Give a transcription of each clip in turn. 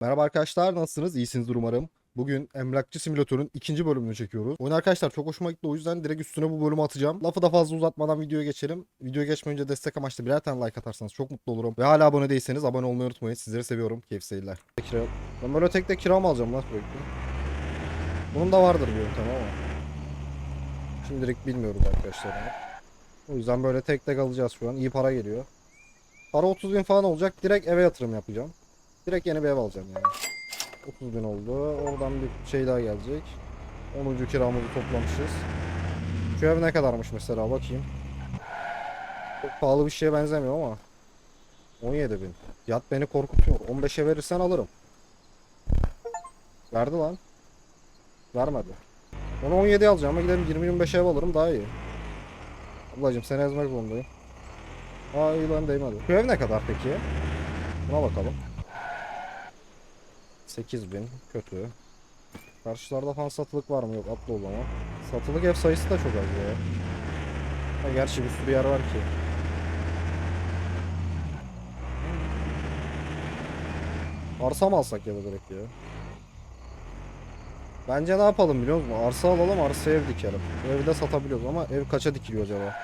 Merhaba arkadaşlar nasılsınız? İyisinizdir umarım. Bugün Emlakçı Simülatör'ün ikinci bölümünü çekiyoruz. Oyun arkadaşlar çok hoşuma gitti o yüzden direkt üstüne bu bölümü atacağım. Lafı da fazla uzatmadan videoya geçelim. Videoya geçmeden önce destek amaçlı birer tane like atarsanız çok mutlu olurum. Ve hala abone değilseniz abone olmayı unutmayın. Sizleri seviyorum. Keyif seyirler. Kira. Ben böyle tek tek kira mı alacağım lan sürekli? Bunun da vardır bir yöntem ama. Şimdilik bilmiyoruz arkadaşlar. O yüzden böyle tek tek alacağız şu an. İyi para geliyor. Para 30 bin falan olacak. Direkt eve yatırım yapacağım. Direkt yeni bir ev alacağım yani. 30 bin oldu. Oradan bir şey daha gelecek. 10. kiramızı toplamışız. Şu ev ne kadarmış mesela bakayım. Çok pahalı bir şeye benzemiyor ama. 17 bin. Fiyat beni korkutuyor. 15'e verirsen alırım. Verdi lan. Vermedi. Onu 17'ye alacağım ama gidelim 20-25'e ev alırım daha iyi. Ablacım seni ezmek zorundayım. Aa iyi lan değmedi. Şu ev ne kadar peki? Buna bakalım. 8000 kötü. Karşılarda falan satılık var mı? Yok atlı o zaman. Satılık ev sayısı da çok az ya. Ha, gerçi bir sürü yer var ki. Arsa mı alsak ya da direkt ya? Bence ne yapalım biliyor musun? Arsa alalım arsa ev dikelim. Evde satabiliyoruz ama ev kaça dikiliyor acaba?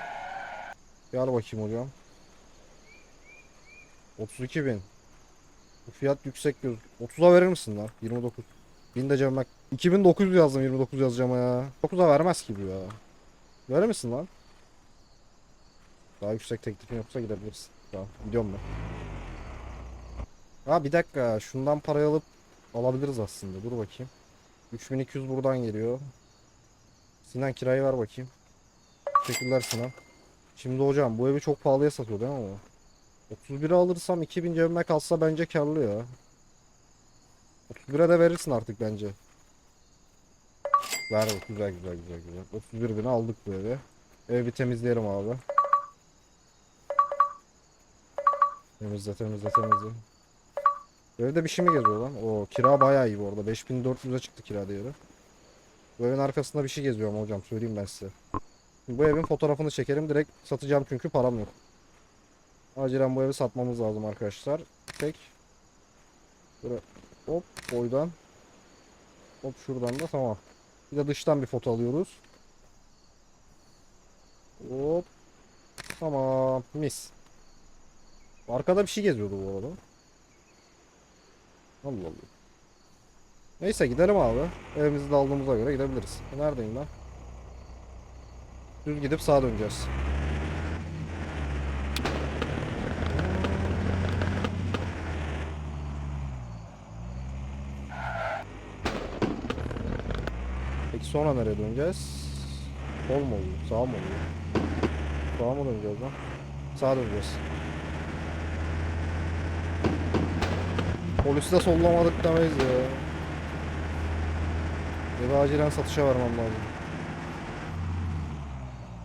Gel bakayım hocam. 32 bin. Bu fiyat yüksek göz. 30'a verir misin lan? 29. 1000 de cebime. 2900 yazdım 29 yazacağım ya. 9'a vermez ki bu ya. Verir misin lan? Daha yüksek teklifin yoksa gidebilirsin. Tamam gidiyorum ben. Ha bir dakika şundan parayı alıp alabiliriz aslında. Dur bakayım. 3200 buradan geliyor. Sinan kirayı ver bakayım. Teşekkürler Sinan. Şimdi hocam bu evi çok pahalıya satıyor değil mi o? 31'e alırsam 2000 cebime kalsa bence karlı ya. 31'e de verirsin artık bence. Ver güzel güzel güzel güzel. 31 bine aldık bu evi. Evi temizleyelim abi. Temizle temizle temizle. Evde bir şey mi geziyor lan? O kira bayağı iyi bu arada. 5400'e çıktı kira değeri. Bu evin arkasında bir şey geziyor ama hocam söyleyeyim ben size. Bu evin fotoğrafını çekelim direkt satacağım çünkü param yok. Acilen bu evi satmamız lazım arkadaşlar. Tek. Böyle hop boydan. Hop şuradan da tamam. Bir de dıştan bir foto alıyoruz. Hop. Tamam mis. Arkada bir şey geziyordu bu arada. Allah Allah. Neyse gidelim abi. Evimizi de aldığımıza göre gidebiliriz. Neredeyim ben? Düz gidip sağa döneceğiz. Sonra nereye döneceğiz? Sol mu oluyor? Sağ mı oluyor? Sağa mı döneceğiz lan? Sağa döneceğiz. Polisi de sollamadık demeyiz ya. Evi acilen satışa vermem lazım.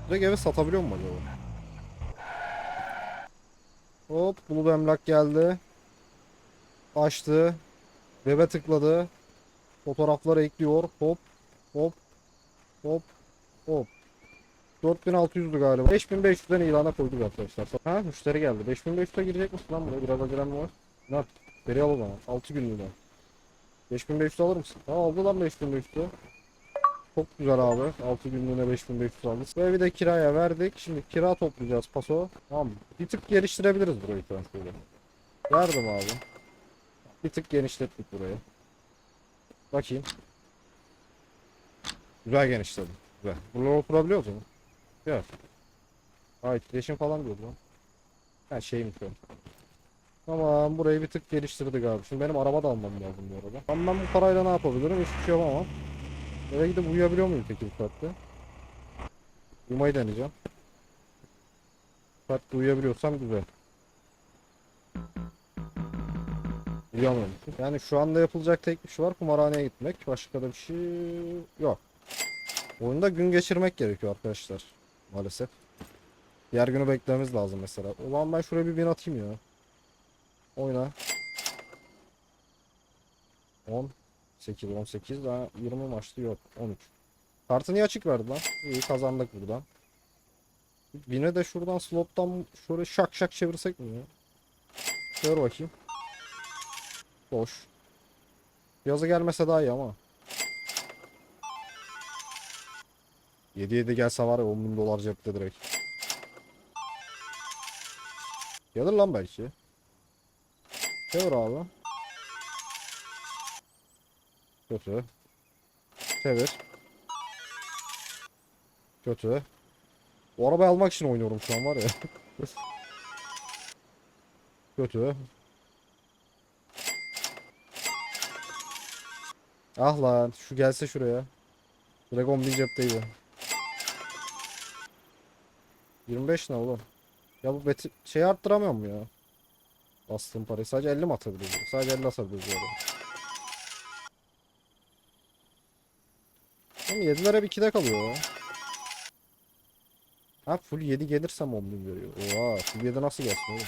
Direkt evi satabiliyor mu acaba? Hop bulut emlak geldi. Açtı. Web'e tıkladı. Fotoğrafları ekliyor. Hop hop hop hop. 4600'dü galiba. 5500'den ilana koyduk arkadaşlar. Ha müşteri geldi. 5500'e girecek misin lan buraya? Biraz acelem var. Yap? Veri al o zaman. 6 günlüğüne. 5500 alır mısın? Ha aldı lan 5500'ü. Çok güzel abi. 6 günlüğüne 5500 aldık. Bu evi de kiraya verdik. Şimdi kira toplayacağız paso. Tamam. Bir tık geliştirebiliriz burayı şu an. Yardım abi. Bir tık genişlettik burayı. Bakayım. Güzel genişledim. Güzel. Buralara oturabiliyoruz mu? Güzel. Aa etkileşim falan diyordu lan. Ha şeymiş o. Tamam burayı bir tık geliştirdik abi. Şimdi benim araba da almam lazım bu arada. Ben, ben bu parayla ne yapabilirim? Hiçbir şey yapamam. Eve gidip uyuyabiliyor muyum peki bu saatte? Uyumayı deneyeceğim. Bu saatte uyuyabiliyorsam güzel. Uyuyamıyormuşum. Yani şu anda yapılacak tek bir şey var. Kumarhaneye gitmek. Başka da bir şey yok. Oyunda gün geçirmek gerekiyor arkadaşlar. Maalesef. Diğer günü beklememiz lazım mesela. Zaman ben şuraya bir bin atayım ya. Oyna. 10 8 18 daha 20 maçtı yok 13. Kartı niye açık verdi lan? İyi kazandık buradan. Bine de şuradan slottan şöyle şak şak çevirsek mi ya? Ver bakayım. Boş. Yazı gelmese daha iyi ama. 7 7 gelse var ya 10 bin dolar cepte direkt. Gelir lan belki. Çevir abi. Kötü. Çevir. Kötü. Bu arabayı almak için oynuyorum şu an var ya. Kötü. Ah lan şu gelse şuraya. Dragon bin cepteydi. 25 ne oğlum? Ya bu beti şey arttıramıyor mu ya? Bastığım parayı sadece 50 mi atabiliyoruz? Sadece 50 atabiliyoruz bu arada. Oğlum 7'ler hep 2'de kalıyor. Ha full 7 gelirsem 10 bin veriyor. Oha full 7 nasıl gelsin oğlum?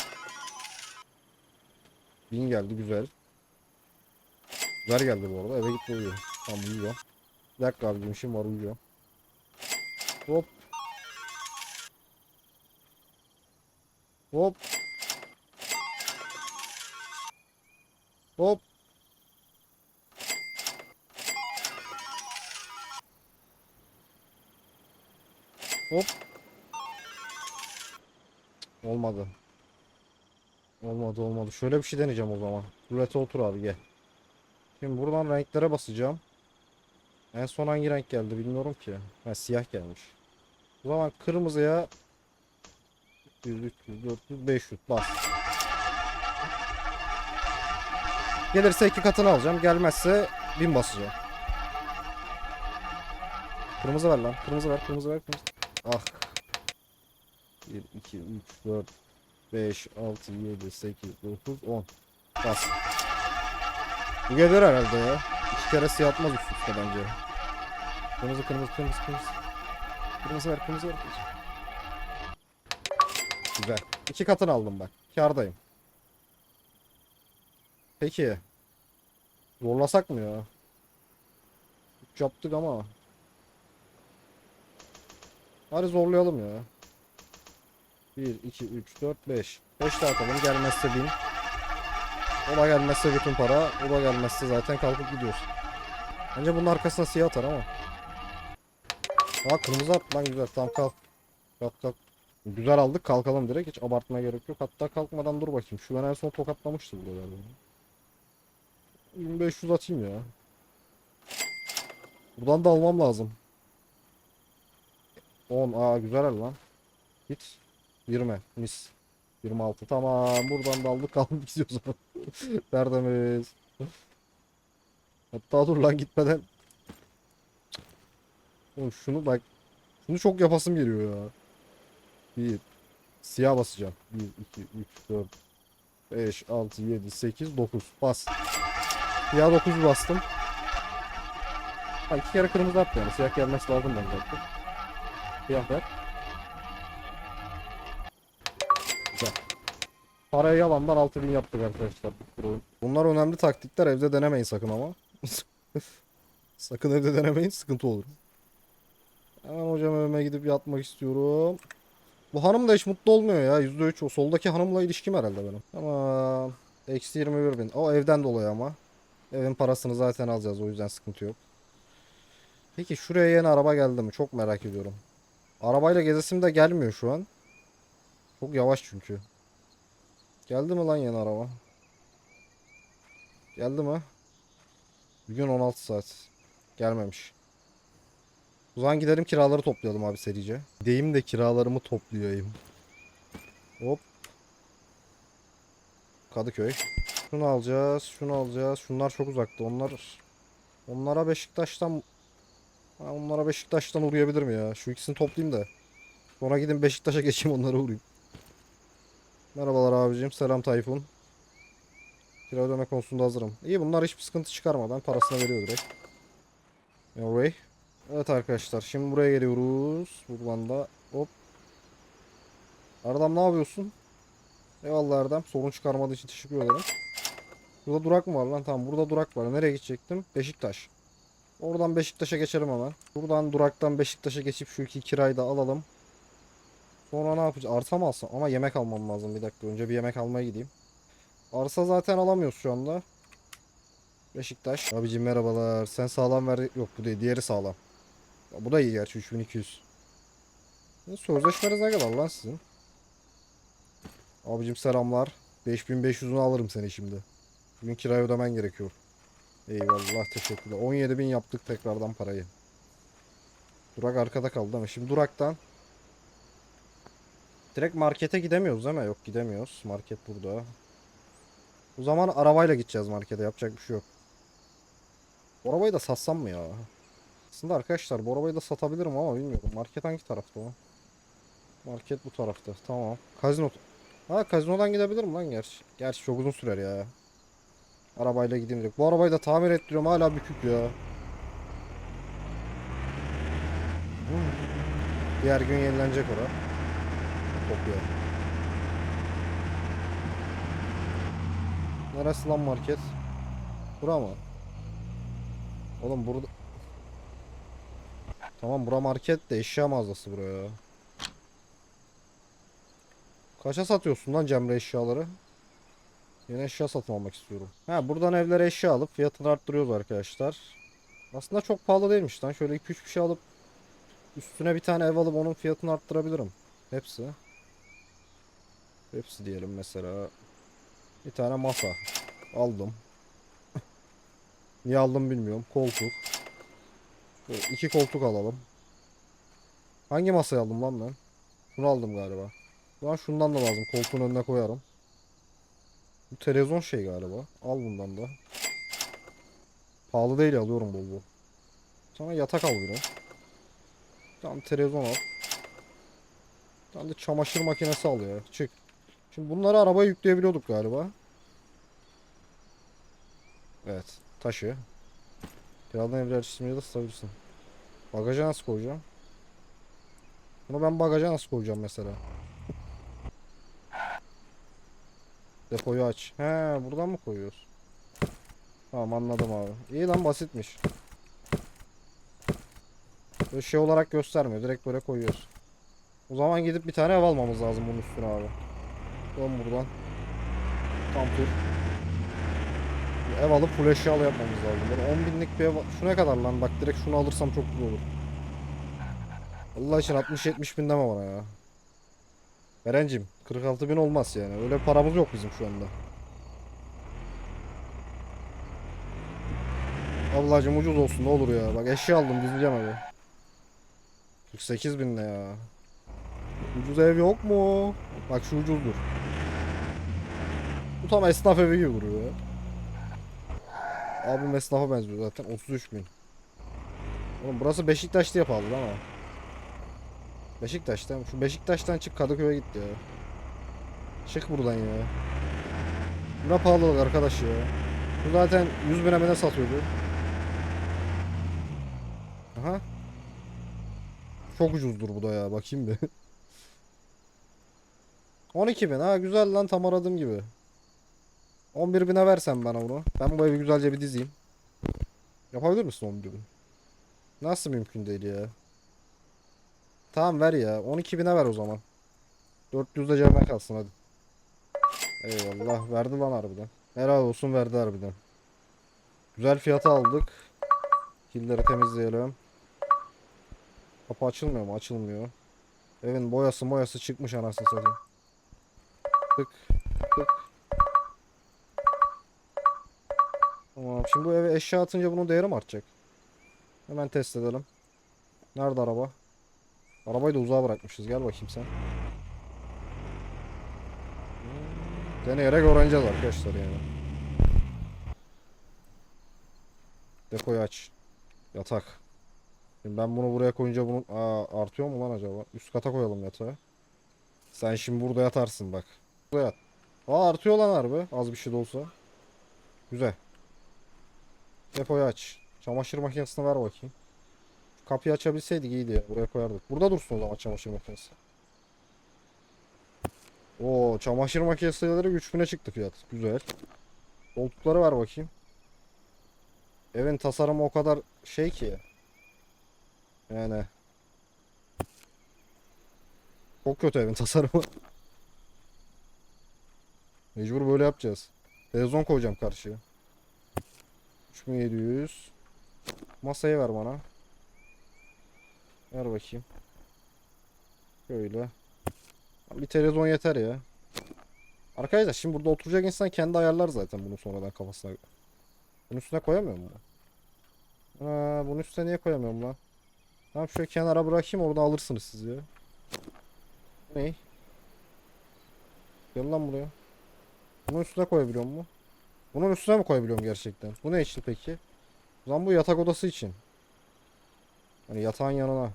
1000 geldi güzel. Güzel geldi bu arada eve git uyuyor. Tamam uyuyor. Bir dakika abicim işim var uyuyor. Hop. Hop. Hop. Hop. Olmadı. Olmadı olmadı. Şöyle bir şey deneyeceğim o zaman. Rulete otur abi gel. Şimdi buradan renklere basacağım. En son hangi renk geldi bilmiyorum ki. Ha siyah gelmiş. O zaman kırmızıya 300, 300, 400, 500 bas. Gelirse iki katını alacağım. Gelmezse 1000 basacağım. Kırmızı ver lan. Kırmızı ver. Kırmızı ver. Kırmızı. Ah. 1, 2, 3, 4, 5, 6, 7, 8, 9, 10. Bas. Bu gelir herhalde ya. İki kere siyah atmaz üst üste bence. Kırmızı kırmızı kırmızı kırmızı. Kırmızı ver kırmızı ver. Kırmızı. Güzel. İki katını aldım bak. Kardayım. Peki. Zorlasak mı ya? Üç yaptık ama. Hadi zorlayalım ya. 1, 2, 3, 4, 5. 5 de atalım. Gelmezse 1000. O da gelmezse bütün para. O da gelmezse zaten kalkıp gidiyoruz. Bence bunun arkasına siyah atar ama. Aa kırmızı at lan güzel. Tamam kalk. Kalk kalk. Güzel aldık kalkalım direkt. Hiç abartmaya gerek yok. Hatta kalkmadan dur bakayım. Şu ben en son tokatlamıştı burada galiba. 1500 atayım ya. Buradan da almam lazım. 10. Aa güzel el lan. Git. 20. Mis. 26. Tamam. Buradan da aldık kaldık gidiyoruz. Tertemiz. Hatta dur lan gitmeden. Oğlum şunu bak. Şunu çok yapasım geliyor ya. Bir. Siyah basacağım. 1, 2, 3, 4, 5, 6, 7, 8, 9. Bas. Siyah 9 bastım. Ha iki kere kırmızı yani. Siyah gelmesi lazım bence. Siyah ver. Güzel. Parayı yalandan 6000 yaptık arkadaşlar. Bunlar önemli taktikler. Evde denemeyin sakın ama. sakın evde denemeyin. Sıkıntı olur. Hemen hocam evime gidip yatmak istiyorum. Bu hanım da hiç mutlu olmuyor ya. %3 o soldaki hanımla ilişkim herhalde benim. Ama eksi 21 bin. O evden dolayı ama. Evin parasını zaten alacağız o yüzden sıkıntı yok. Peki şuraya yeni araba geldi mi? Çok merak ediyorum. Arabayla gezesim de gelmiyor şu an. Çok yavaş çünkü. Geldi mi lan yeni araba? Geldi mi? Bugün 16 saat. Gelmemiş. O zaman gidelim kiraları toplayalım abi serice. Gideyim de kiralarımı toplayayım. Hop. Kadıköy. Şunu alacağız, şunu alacağız. Şunlar çok uzakta. Onlar onlara Beşiktaş'tan onlara Beşiktaş'tan uğrayabilir mi ya? Şu ikisini toplayayım da. Sonra gidin Beşiktaş'a geçeyim onlara uğrayayım. Merhabalar abicim. Selam Tayfun. Kira ödeme konusunda hazırım. İyi bunlar hiçbir sıkıntı çıkarmadan parasını veriyor direkt. Anyway. Evet arkadaşlar şimdi buraya geliyoruz. Buradan da hop. Erdem ne yapıyorsun? Eyvallah Erdem. Sorun çıkarmadığı için teşekkür ederim. Burada durak mı var lan? Tamam burada durak var. Nereye gidecektim? Beşiktaş. Oradan Beşiktaş'a geçelim hemen. Buradan duraktan Beşiktaş'a geçip şu iki kirayı da alalım. Sonra ne yapacağız? Arsa mı alsam? Ama yemek almam lazım bir dakika. Önce bir yemek almaya gideyim. Arsa zaten alamıyoruz şu anda. Beşiktaş. Abicim merhabalar. Sen sağlam ver. Yok bu değil. Diğeri sağlam. Bu da iyi gerçi 3200. Ya Sözleşmeniz ne kadar lan sizin? Abicim selamlar. 5500'ünü alırım seni şimdi. Bugün kirayı ödemen gerekiyor. Eyvallah teşekkürler. 17.000 yaptık tekrardan parayı. Durak arkada kaldı ama şimdi duraktan direkt markete gidemiyoruz değil mi? Yok gidemiyoruz. Market burada. O zaman arabayla gideceğiz markete. Yapacak bir şey yok. Arabayı da satsam mı ya? Aslında arkadaşlar bu arabayı da satabilirim ama bilmiyorum. Market hangi tarafta o? Market bu tarafta. Tamam. Kazino. Ha kazinodan gidebilirim lan gerçi. Gerçi çok uzun sürer ya. Arabayla gideyim direkt. Bu arabayı da tamir ettiriyorum hala bükük ya. Diğer gün yenilenecek ora. Kopya. Neresi lan market? Bura mı? Oğlum burada... Tamam bura market de eşya mağazası buraya. Kaça satıyorsun lan Cemre eşyaları? Yeni eşya satın almak istiyorum. Ha buradan evlere eşya alıp fiyatını arttırıyoruz arkadaşlar. Aslında çok pahalı değilmiş lan. Şöyle 2-3 bir alıp üstüne bir tane ev alıp onun fiyatını arttırabilirim. Hepsi. Hepsi diyelim mesela. Bir tane masa. Aldım. Niye aldım bilmiyorum. Koltuk. Böyle iki koltuk alalım. Hangi masayı aldım lan ben? Bunu aldım galiba. Lan şundan da lazım. Koltuğun önüne koyarım. Bu televizyon şey galiba. Al bundan da. Pahalı değil alıyorum bol bol. Sonra yatak al bir de. Tamam televizyon al. Tamam da çamaşır makinesi al ya. Çık. Şimdi bunları arabaya yükleyebiliyorduk galiba. Evet. Taşı. Kiradan evler açısını da ısıtabilirsin. Bagaja nasıl koyacağım? Bunu ben bagaja nasıl koyacağım mesela? Depoyu aç. He buradan mı koyuyoruz? Tamam anladım abi. İyi lan basitmiş. Böyle şey olarak göstermiyor. Direkt böyle koyuyoruz. O zaman gidip bir tane ev almamız lazım bunun üstüne abi. Dön buradan. Tam tur. Ev alıp full eşyalı yapmamız lazım. Böyle 10 binlik bir ev... Şu ne kadar lan? Bak direkt şunu alırsam çok güzel olur. Allah için 60-70 bin deme bana ya. Erencim 46 bin olmaz yani. Öyle paramız yok bizim şu anda. Ablacım ucuz olsun ne olur ya. Bak eşya aldım dizeceğim evi. 48 bin ne ya. Ucuz ev yok mu? Bak şu ucuzdur. Bu tam esnaf evi gibi duruyor ya. Abim esnafa benziyor zaten 33 bin. Oğlum burası Beşiktaş'ta yapalım ama. Beşiktaş'tan şu Beşiktaş'tan çık Kadıköy'e git ya. Çık buradan ya. Ne pahalılık arkadaş ya. Bu zaten 100 bine ne satıyordu? Aha. Çok ucuzdur bu da ya bakayım bir. 12 bin ha güzel lan tam aradığım gibi. 11 bine versen bana bunu. Ben bu evi güzelce bir dizeyim. Yapabilir misin 11 bin? Nasıl mümkün değil ya? Tamam ver ya. 12 bine ver o zaman. 400 de cebime kalsın hadi. Eyvallah. Verdi lan harbiden. Helal olsun verdi harbiden. Güzel fiyata aldık. Killeri temizleyelim. Kapı açılmıyor mu? Açılmıyor. Evin boyası moyası çıkmış anasını satayım. Tık tık. Tamam. Şimdi bu eve eşya atınca bunun değeri mi artacak? Hemen test edelim. Nerede araba? Arabayı da uzağa bırakmışız. Gel bakayım sen. Deneyerek öğreneceğiz arkadaşlar yani. Depoyu aç. Yatak. Şimdi ben bunu buraya koyunca bunun Aa, artıyor mu lan acaba? Üst kata koyalım yatağı. Sen şimdi burada yatarsın bak. Burada yat. Aa artıyor lan harbi. Az bir şey de olsa. Güzel. Depoyu aç. Çamaşır makinesini ver bakayım. Kapıyı açabilseydik iyiydi ya. Buraya koyardık. Burada dursun o zaman çamaşır makinesi. Oo, çamaşır makineleri 3000'e çıktı fiyat. Güzel. Koltukları var bakayım. Evin tasarımı o kadar şey ki. Yani. Çok kötü evin tasarımı. Mecbur böyle yapacağız. Televizyon koyacağım karşıya. 3700. Masayı ver bana. Ver bakayım. Şöyle. Bir televizyon yeter ya. Arkadaşlar şimdi burada oturacak insan kendi ayarlar zaten bunu sonradan kafasına. Bunun üstüne koyamıyor mu? Ha, bunun üstüne niye koyamıyorum lan? Tamam şöyle kenara bırakayım orada alırsınız siz ya. Ne? Gel lan buraya. Bunun üstüne koyabiliyor mu? Bunun üstüne mi koyabiliyorum gerçekten? Bu ne için peki? O zaman bu yatak odası için. Hani yatağın yanına.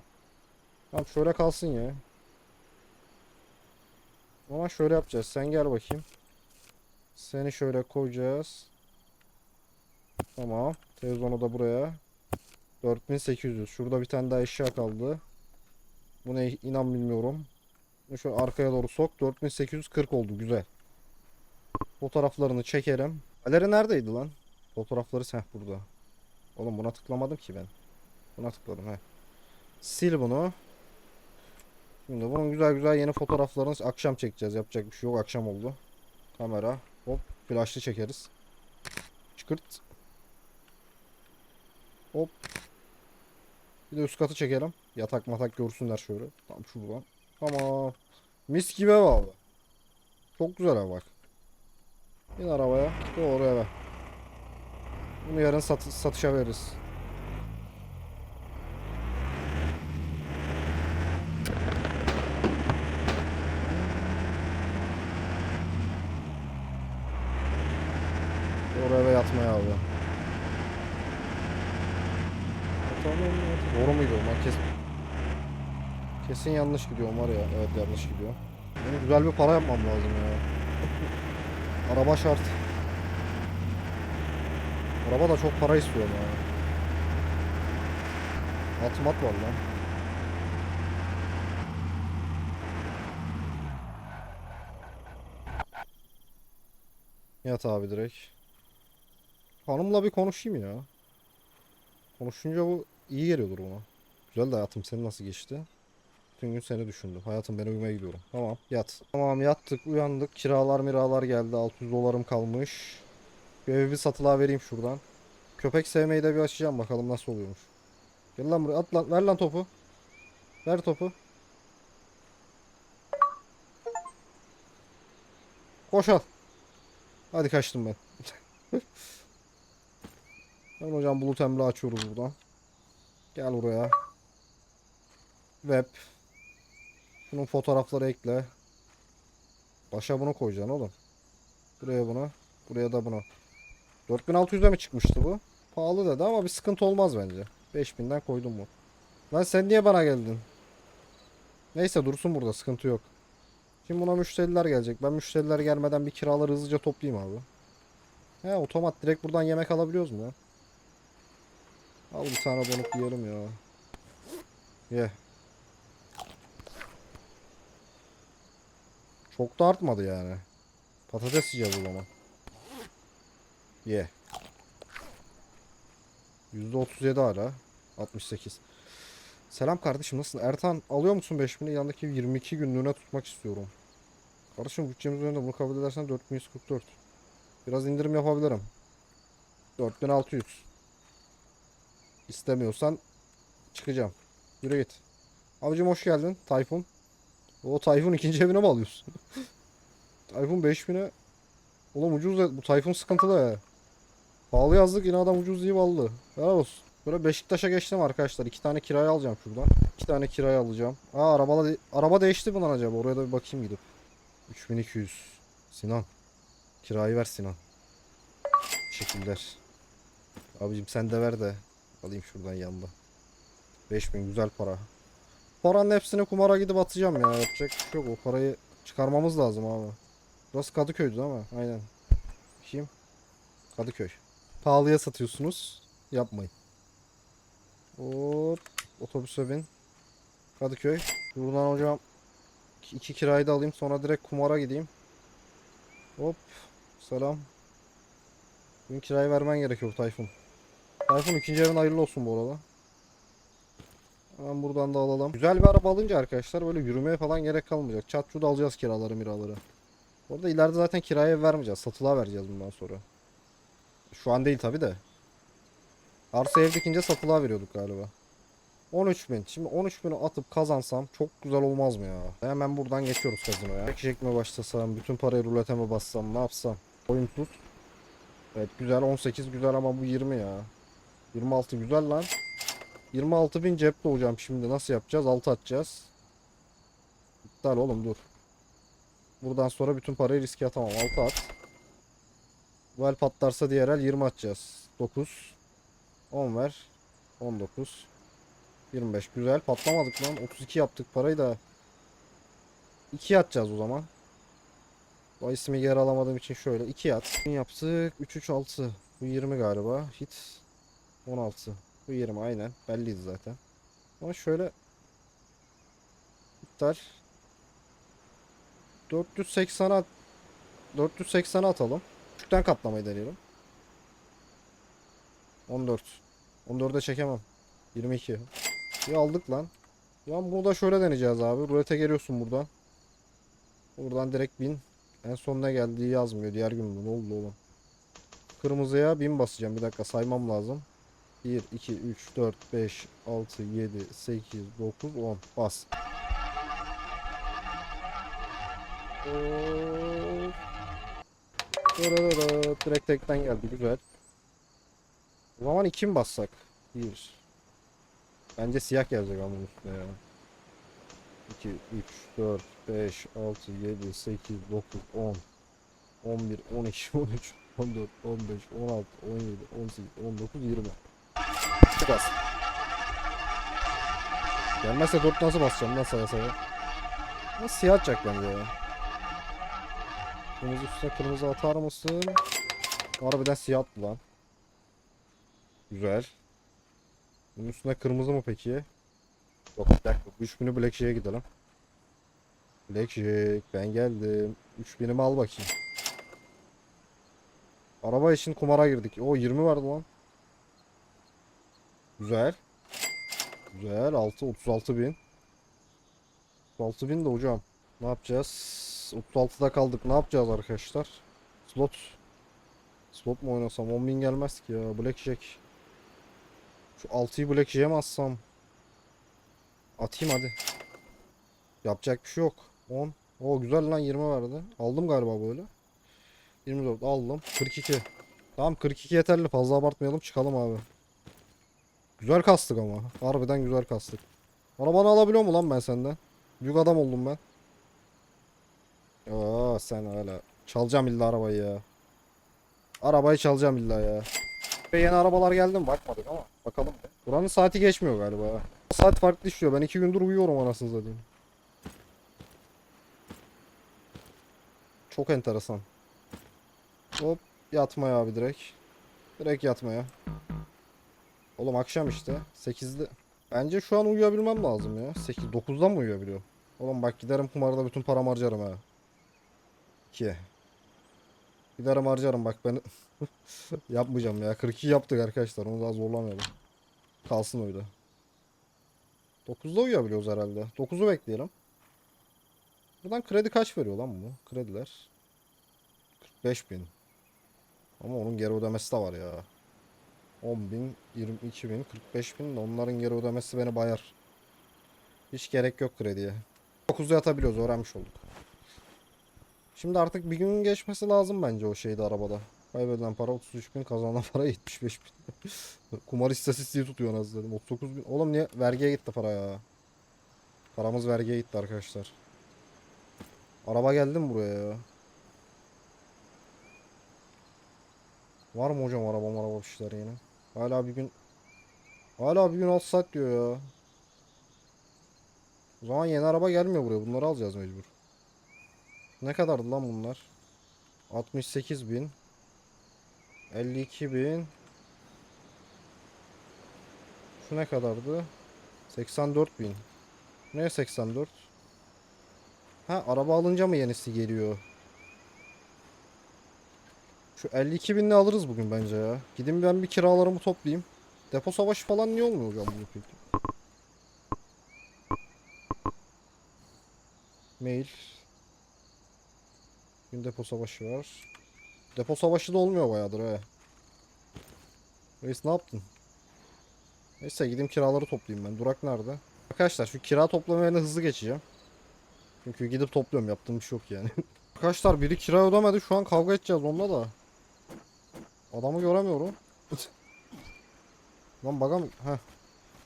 Tamam şöyle kalsın ya. Ama şöyle yapacağız. Sen gel bakayım. Seni şöyle koyacağız. Tamam. Televizyonu da buraya. 4800. Şurada bir tane daha eşya kaldı. Bu ne inan bilmiyorum. Şöyle arkaya doğru sok. 4840 oldu. Güzel. Fotoğraflarını çekelim. Galeri neredeydi lan? Fotoğrafları sen burada. Oğlum buna tıklamadım ki ben. Buna tıkladım he. Sil bunu. Şimdi bunun güzel güzel yeni fotoğraflarını akşam çekeceğiz. Yapacak bir şey yok. Akşam oldu. Kamera. Hop. Flaşlı çekeriz. Çıkırt. Hop. Bir de üst katı çekelim. Yatak matak görsünler şöyle. Tam şuradan. Tamam. Mis gibi ev abi. Çok güzel ev bak. Bin arabaya. Doğru eve. Bunu yarın sat satışa veririz. Doğru eve yatmaya abi. Doğru muydu? Lan Kesin, kesin yanlış gidiyor var ya. Evet yanlış gidiyor. Benim güzel bir para yapmam lazım ya. Araba şart. Araba da çok para istiyor ya. At mat var lan. Yat abi direkt. Hanımla bir konuşayım ya. Konuşunca bu iyi geliyordur buna. Güzel de hayatım senin nasıl geçti? Bütün gün seni düşündüm. Hayatım ben uyumaya gidiyorum. Tamam yat. Tamam yattık uyandık. Kiralar miralar geldi. 600 dolarım kalmış. Bir evi bir satılığa vereyim şuradan. Köpek sevmeyi de bir açacağım bakalım nasıl oluyormuş. Gel lan buraya at lan. Ver lan topu. Ver topu. Koş al. Hadi kaçtım ben. ben hocam bulut emri açıyoruz buradan. Gel buraya. Web. Bunun fotoğrafları ekle. Başa bunu koyacaksın oğlum. Buraya bunu. Buraya da bunu. 4600'e mi çıkmıştı bu? Pahalı dedi ama bir sıkıntı olmaz bence. 5000'den koydum bu. Lan sen niye bana geldin? Neyse dursun burada sıkıntı yok. Şimdi buna müşteriler gelecek. Ben müşteriler gelmeden bir kiraları hızlıca toplayayım abi. He otomat direkt buradan yemek alabiliyoruz mu ya? Al bir tane donuk yiyelim ya. Ye. Çok da artmadı yani. Patates yiyeceğiz o zaman. Ye. %37 hala. 68. Selam kardeşim nasılsın? Ertan alıyor musun 5000'i? Yandaki 22 günlüğüne tutmak istiyorum. Kardeşim bütçemiz önünde bunu kabul edersen 4144. Biraz indirim yapabilirim. 4600. İstemiyorsan çıkacağım. Yürü git. Abicim hoş geldin. Tayfun. O Tayfun ikinci evine mi alıyorsun? Tayfun 5000'e Oğlum ucuz da bu Tayfun sıkıntılı ya. Pahalı yazdık yine adam ucuz deyip aldı. Helal olsun. Böyle Beşiktaş'a geçtim arkadaşlar. İki tane kiraya alacağım şuradan. İki tane kiraya alacağım. Aa araba, de- araba değişti mi lan acaba? Oraya da bir bakayım gidip. 3200. Sinan. Kirayı ver Sinan. Teşekkürler. Abicim sen de ver de. Alayım şuradan yanında. 5000 güzel para. Paranın hepsini kumara gidip atacağım ya. Yapacak bir şey. O parayı çıkarmamız lazım abi. Burası Kadıköy'dü mi? Aynen. Kim? Kadıköy. Pahalıya satıyorsunuz. Yapmayın. Hop. Otobüse bin. Kadıköy. Buradan hocam iki kirayı da alayım. Sonra direkt kumara gideyim. Hop. Selam. Bugün kirayı vermen gerekiyor Tayfun. Tayfun ikinci evin hayırlı olsun bu arada. Hemen buradan da alalım. Güzel bir araba alınca arkadaşlar böyle yürümeye falan gerek kalmayacak. Çat da alacağız kiraları miraları. Orada ileride zaten kiraya vermeyeceğiz. Satılığa vereceğiz bundan sonra. Şu an değil tabi de. Arsa ev dikince satılığa veriyorduk galiba. 13 bin. Şimdi 13 bini atıp kazansam çok güzel olmaz mı ya? Hemen buradan geçiyoruz kazinoya. Çekecek mi başlasam? Bütün parayı rulete mi bassam? Ne yapsam? Oyun tut. Evet güzel 18 güzel ama bu 20 ya. 26 güzel lan. 26 bin cepte hocam şimdi nasıl yapacağız? 6 atacağız. İptal oğlum dur. Buradan sonra bütün parayı riske atamam. 6 at. Bu patlarsa diğer el 20 atacağız. 9. 10 ver. 19. 25 güzel patlamadık lan 32 yaptık parayı da 2 atacağız o zaman o ismi geri alamadığım için şöyle 2 at yaptık 3 3 6 bu 20 galiba hit 16 bu 20 aynen belliydi zaten ama şöyle iptal 480 at 480 atalım Küçükten katlamayı deneyelim 14 14'e çekemem 22 bir aldık lan. Ya bunu da şöyle deneyeceğiz abi. Rulete geliyorsun buradan. Buradan direkt bin. En son ne geldiği yazmıyor. Diğer gün? Ne oldu oğlum? Kırmızıya bin basacağım. Bir dakika saymam lazım. 1, 2, 3, 4, 5, 6, 7, 8, 9, 10. Bas. Direkt tekten geldi. Güzel. O zaman 2 mi bassak? 1, Bence siyah gelecek ama üstüne ya. 2, 3, 4, 5, 6, 7, 8, 9, 10, 11, 12, 13, 14, 15, 16, 17, 18, 19, 20. Çık az. Gelmezse 4 nasıl basacağım lan saya saya. Ama siyah atacak bence ya. Kırmızı üstüne kırmızı atar mısın? Harbiden siyah attı lan. Güzel. Bunun üstüne kırmızı mı peki? Yok bir dakika. 3000'ü Blackjack'e gidelim. Blackjack ben geldim. 3000'imi al bakayım. Araba için kumara girdik. O 20 vardı lan. Güzel. Güzel. 6 36 bin. 36 bin de hocam. Ne yapacağız? 36'da kaldık. Ne yapacağız arkadaşlar? Slot. Slot mu oynasam? 10 bin gelmez ki ya. Blackjack. Şu 6'yı Blackjack'e mi atsam? Atayım hadi. Yapacak bir şey yok. 10. O güzel lan 20 vardı. Aldım galiba böyle. 24 aldım. 42. Tamam 42 yeterli. Fazla abartmayalım. Çıkalım abi. Güzel kastık ama. Harbiden güzel kastık. Arabanı alabiliyor mu lan ben senden? Büyük adam oldum ben. Aa sen hala. Çalacağım illa arabayı ya. Arabayı çalacağım illa ya. Ve yeni arabalar geldi mi bakmadık ama bakalım. Buranın saati geçmiyor galiba. Saat farklı işliyor. Ben iki gündür uyuyorum anasını satayım. Çok enteresan. Hop yatmaya abi direkt. Direkt yatmaya. Oğlum akşam işte. 8'de. Bence şu an uyuyabilmem lazım ya. 8 9'da mı uyuyabiliyorum? Oğlum bak giderim kumarda bütün paramı harcarım ha. 2. Giderim harcarım bak ben yapmayacağım ya. 42 yaptık arkadaşlar. Onu daha zorlamayalım. Kalsın öyle. 9'da uyuyabiliyoruz herhalde. 9'u bekleyelim. Buradan kredi kaç veriyor lan bu? Krediler. 45 bin. Ama onun geri ödemesi de var ya. 10 bin, 22 bin, 45 bin de onların geri ödemesi beni bayar. Hiç gerek yok krediye. 9'da yatabiliyoruz öğrenmiş olduk. Şimdi artık bir gün geçmesi lazım bence o şeyde arabada. Kaybedilen para 33 bin, kazanılan para 75 bin. Kumar istatistiği tutuyor anasını satayım. 39 bin. Oğlum niye? Vergiye gitti para ya. Paramız vergiye gitti arkadaşlar. Araba geldi mi buraya ya? Var mı hocam araba araba bir şeyler yine? Hala bir gün Hala bir gün 6 saat diyor ya. O zaman yeni araba gelmiyor buraya. Bunları alacağız mecbur. Ne kadardı lan bunlar? 68 bin. 52 bin. Şu ne kadardı? 84 bin. Ne 84? Ha araba alınca mı yenisi geliyor? Şu 52 binle alırız bugün bence ya. Gidin ben bir kiralarımı toplayayım. Depo savaşı falan niye olmuyor hocam bu peki? Mail. Gün depo savaşı var. Depo savaşı da olmuyor bayağıdır he. Reis ne yaptın? Neyse gideyim kiraları toplayayım ben. Durak nerede? Arkadaşlar şu kira toplama yerine hızlı geçeceğim. Çünkü gidip topluyorum yaptığım bir şey yok yani. Arkadaşlar biri kira ödemedi şu an kavga edeceğiz onunla da. Adamı göremiyorum. Lan baga mı? Heh.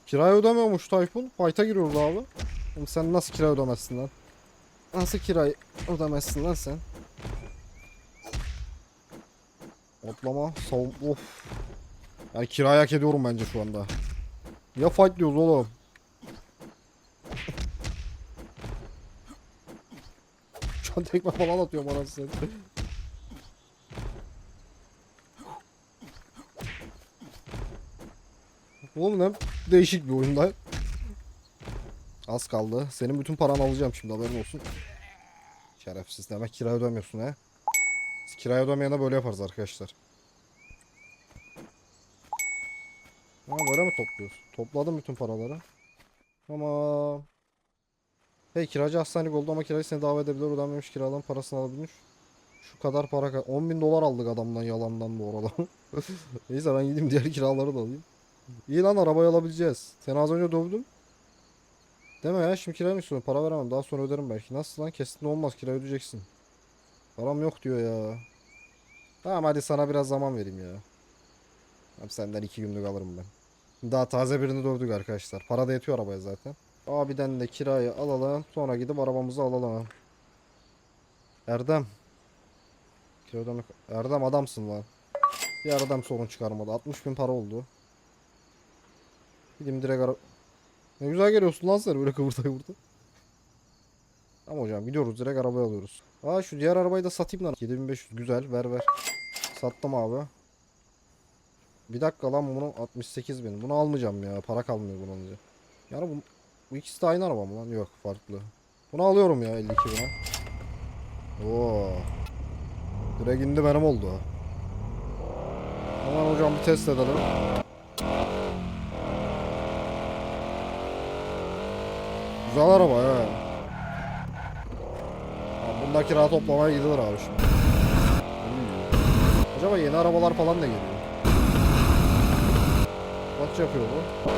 Kirayı ödemiyormuş Tayfun. Fight'a giriyoruz abi. Oğlum sen nasıl kira ödemezsin lan? Nasıl kirayı ödemezsin lan sen? Atlama, savun... Of. Yani kirayı hak ediyorum bence şu anda. Ya fight diyoruz oğlum. Şu an tekme falan atıyor bana. Oğlum ne değişik bir oyunda. Az kaldı. Senin bütün paranı alacağım şimdi haberin olsun. Şerefsiz demek kira ödemiyorsun he. Biz kiraya ödemeyene böyle yaparız arkadaşlar. Ha böyle mi topluyoruz? Topladım bütün paraları. Tamam. Hey kiracı hastanelik oldu ama kirayı seni davet edebilir ödenmemiş kiraların parasını alabilir. Şu kadar para ka- 10 bin dolar aldık adamdan yalandan bu arada. Neyse ben gideyim diğer kiraları da alayım. İyi lan arabayı alabileceğiz. Seni az önce dövdüm. Deme ya şimdi kira mı istiyorsun? Para veremem daha sonra öderim belki. Nasıl lan kesin olmaz kira ödeyeceksin. Param yok diyor ya. Tamam hadi sana biraz zaman vereyim ya. Abi senden iki günlük alırım ben. Daha taze birini dövdük arkadaşlar. Para da yetiyor arabaya zaten. Abiden de kirayı alalım. Sonra gidip arabamızı alalım. Erdem. Kira ödemek... Erdem adamsın lan. Bir Erdem sorun çıkarmadı. 60 bin para oldu. Gideyim direkt ara... Ne güzel geliyorsun lan sen böyle kıvırta kıvırta. Tamam hocam gidiyoruz direkt arabayı alıyoruz. Aa şu diğer arabayı da satayım lan. 7500 güzel ver ver. Sattım abi. Bir dakika lan bunu 68 bin. Bunu almayacağım ya. Para kalmıyor bunu alınca. Yani bu, bu ikisi de aynı araba mı lan? Yok farklı. Bunu alıyorum ya 52 bine. Oo. Direkt indi benim oldu. Hemen hocam bir test edelim. Güzel araba ya. Abi Bunda kira toplamaya gidilir abi şimdi. Acaba yeni arabalar falan da geliyor. Kaç yapıyor bu?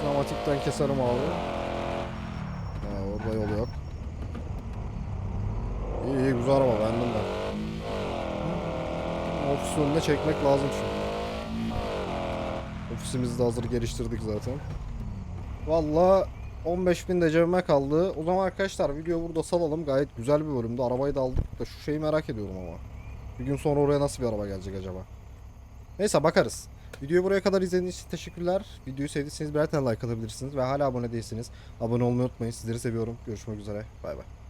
Sinematikten keserim abi. Ha, orada yol yok. İyi iyi güzel araba beğendim ben. Ofis önüne çekmek lazım şimdi. Ofisimizi de hazır geliştirdik zaten. Valla 15.000 de cebime kaldı. O zaman arkadaşlar videoyu burada salalım. Gayet güzel bir bölümdü. Arabayı da aldık da şu şeyi merak ediyorum ama. Bir gün sonra oraya nasıl bir araba gelecek acaba? Neyse bakarız. Videoyu buraya kadar izlediğiniz için teşekkürler. Videoyu sevdiyseniz birer tane like atabilirsiniz. Ve hala abone değilseniz abone olmayı unutmayın. Sizleri seviyorum. Görüşmek üzere. Bay bay.